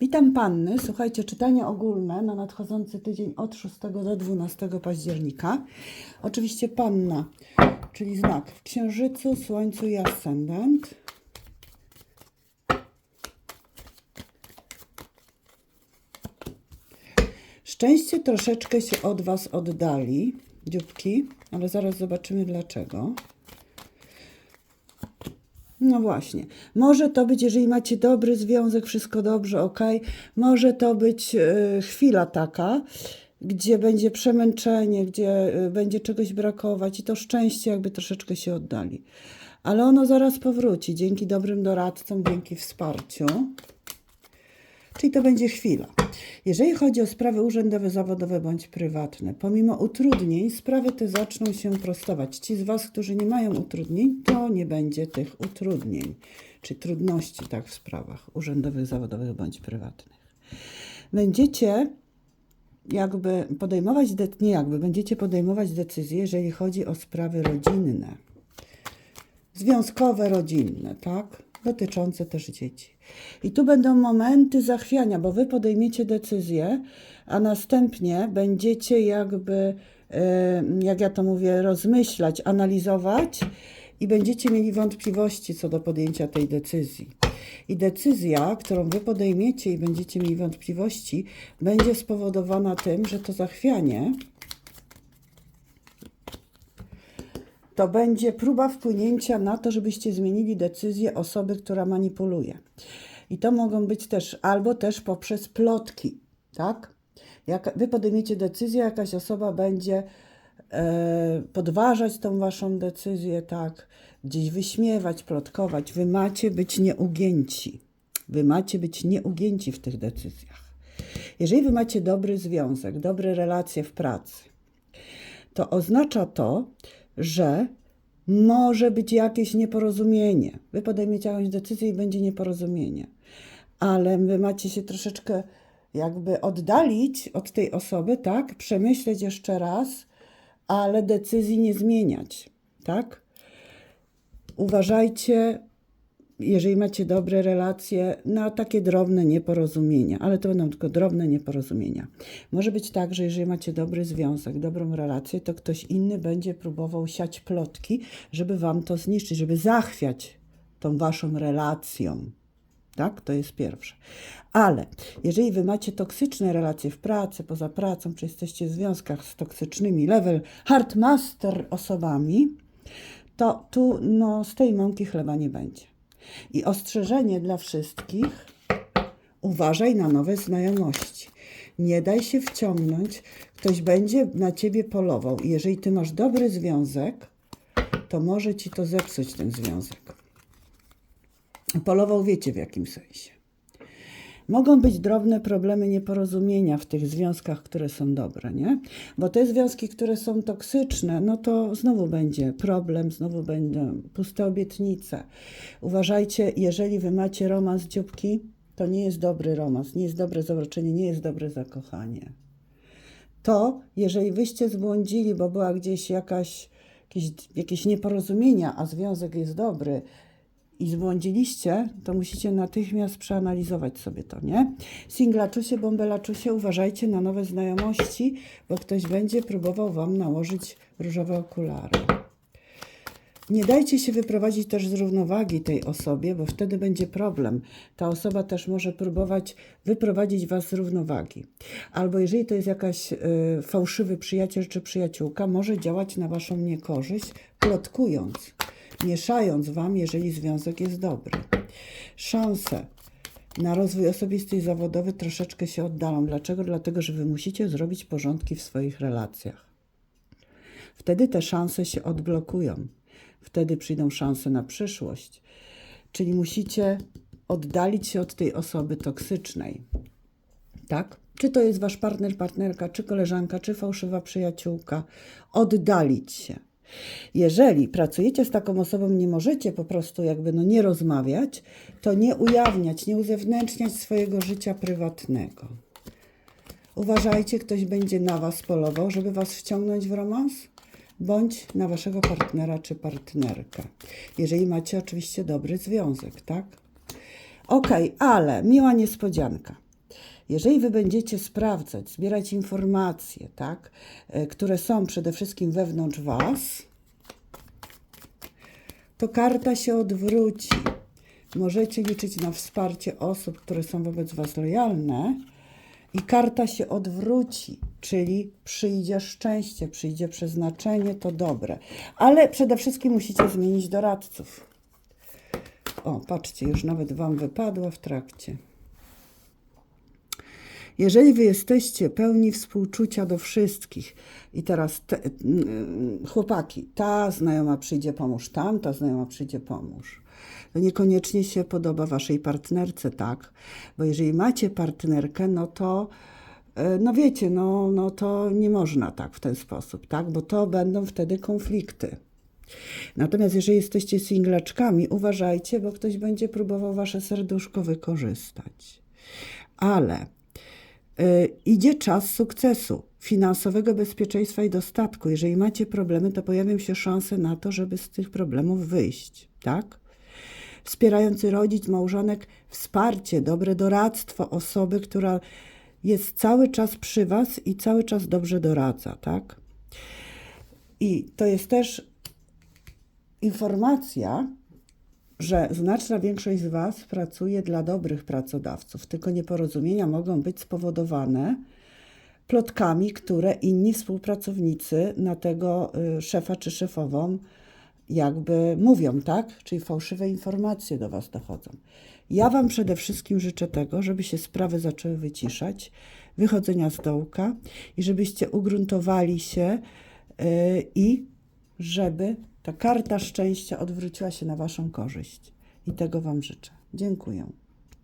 Witam Panny. Słuchajcie, czytanie ogólne na nadchodzący tydzień od 6 do 12 października. Oczywiście Panna, czyli znak w Księżycu, Słońcu i Ascendent. Szczęście troszeczkę się od Was oddali, dzióbki, ale zaraz zobaczymy dlaczego. No właśnie. Może to być, jeżeli macie dobry związek, wszystko dobrze, ok. Może to być e, chwila taka, gdzie będzie przemęczenie, gdzie e, będzie czegoś brakować i to szczęście jakby troszeczkę się oddali. Ale ono zaraz powróci dzięki dobrym doradcom, dzięki wsparciu. Czyli to będzie chwila. Jeżeli chodzi o sprawy urzędowe, zawodowe bądź prywatne, pomimo utrudnień, sprawy te zaczną się prostować. Ci z Was, którzy nie mają utrudnień, to nie będzie tych utrudnień, czy trudności tak w sprawach urzędowych, zawodowych bądź prywatnych. Będziecie jakby podejmować, de- nie jakby, będziecie podejmować decyzje, jeżeli chodzi o sprawy rodzinne związkowe, rodzinne, tak? Dotyczące też dzieci. I tu będą momenty zachwiania, bo wy podejmiecie decyzję, a następnie będziecie jakby, jak ja to mówię, rozmyślać, analizować i będziecie mieli wątpliwości co do podjęcia tej decyzji. I decyzja, którą wy podejmiecie i będziecie mieli wątpliwości, będzie spowodowana tym, że to zachwianie to będzie próba wpłynięcia na to, żebyście zmienili decyzję osoby, która manipuluje. I to mogą być też albo też poprzez plotki, tak? Jak wy podejmiecie decyzję, jakaś osoba będzie e, podważać tą waszą decyzję, tak? Gdzieś wyśmiewać, plotkować. Wy macie być nieugięci. Wy macie być nieugięci w tych decyzjach. Jeżeli wy macie dobry związek, dobre relacje w pracy, to oznacza to, że może być jakieś nieporozumienie. Wy podejmiecie jakąś decyzję i będzie nieporozumienie, ale wy macie się troszeczkę jakby oddalić od tej osoby, tak? Przemyśleć jeszcze raz, ale decyzji nie zmieniać, tak? Uważajcie, jeżeli macie dobre relacje, na takie drobne nieporozumienia, ale to będą tylko drobne nieporozumienia. Może być tak, że jeżeli macie dobry związek, dobrą relację, to ktoś inny będzie próbował siać plotki, żeby wam to zniszczyć, żeby zachwiać tą waszą relacją. Tak? To jest pierwsze. Ale jeżeli wy macie toksyczne relacje w pracy, poza pracą, czy jesteście w związkach z toksycznymi level hardmaster osobami, to tu no, z tej mąki chleba nie będzie. I ostrzeżenie dla wszystkich: uważaj na nowe znajomości. Nie daj się wciągnąć, ktoś będzie na ciebie polował. I jeżeli ty masz dobry związek, to może ci to zepsuć ten związek. Polował wiecie w jakim sensie. Mogą być drobne problemy nieporozumienia w tych związkach, które są dobre, nie? Bo te związki, które są toksyczne, no to znowu będzie problem, znowu będą puste obietnice. Uważajcie, jeżeli wy macie romans dzióbki, to nie jest dobry romans, nie jest dobre zobaczenie, nie jest dobre zakochanie. To, jeżeli wyście zbłądzili, bo była gdzieś jakaś, jakieś, jakieś nieporozumienia, a związek jest dobry, i zbłądziliście, to musicie natychmiast przeanalizować sobie to, nie? Singlaczusie, bąbelaczusie, uważajcie na nowe znajomości, bo ktoś będzie próbował Wam nałożyć różowe okulary. Nie dajcie się wyprowadzić też z równowagi tej osobie, bo wtedy będzie problem. Ta osoba też może próbować wyprowadzić Was z równowagi. Albo jeżeli to jest jakaś y, fałszywy przyjaciel czy przyjaciółka, może działać na Waszą niekorzyść, plotkując mieszając Wam, jeżeli związek jest dobry. Szanse na rozwój osobisty i zawodowy troszeczkę się oddalą. Dlaczego? Dlatego, że Wy musicie zrobić porządki w swoich relacjach. Wtedy te szanse się odblokują. Wtedy przyjdą szanse na przyszłość. Czyli musicie oddalić się od tej osoby toksycznej. Tak? Czy to jest wasz partner, partnerka, czy koleżanka, czy fałszywa przyjaciółka. Oddalić się. Jeżeli pracujecie z taką osobą, nie możecie po prostu jakby no nie rozmawiać, to nie ujawniać, nie uzewnętrzniać swojego życia prywatnego. Uważajcie, ktoś będzie na was polował, żeby was wciągnąć w romans, bądź na waszego partnera czy partnerkę. Jeżeli macie oczywiście dobry związek, tak? Okej, ale miła niespodzianka. Jeżeli wy będziecie sprawdzać, zbierać informacje, tak, e, które są przede wszystkim wewnątrz was, to karta się odwróci. Możecie liczyć na wsparcie osób, które są wobec Was lojalne, i karta się odwróci, czyli przyjdzie szczęście, przyjdzie przeznaczenie, to dobre. Ale przede wszystkim musicie zmienić doradców. O, patrzcie, już nawet Wam wypadło w trakcie. Jeżeli wy jesteście pełni współczucia do wszystkich i teraz te, mm, chłopaki, ta znajoma przyjdzie pomóż, tamta znajoma przyjdzie pomóż. To niekoniecznie się podoba waszej partnerce, tak? Bo jeżeli macie partnerkę, no to e, no wiecie, no, no to nie można tak w ten sposób, tak? Bo to będą wtedy konflikty. Natomiast jeżeli jesteście singlaczkami, uważajcie, bo ktoś będzie próbował wasze serduszko wykorzystać. Ale idzie czas sukcesu, finansowego bezpieczeństwa i dostatku. Jeżeli macie problemy, to pojawią się szanse na to, żeby z tych problemów wyjść, tak? Wspierający rodzic, małżonek, wsparcie, dobre doradztwo osoby, która jest cały czas przy was i cały czas dobrze doradza, tak? I to jest też informacja, że znaczna większość z Was pracuje dla dobrych pracodawców, tylko nieporozumienia mogą być spowodowane plotkami, które inni współpracownicy na tego y, szefa czy szefową jakby mówią, tak? Czyli fałszywe informacje do Was dochodzą. Ja Wam przede wszystkim życzę tego, żeby się sprawy zaczęły wyciszać, wychodzenia z dołka i żebyście ugruntowali się yy, i żeby ta karta szczęścia odwróciła się na Waszą korzyść. I tego Wam życzę. Dziękuję.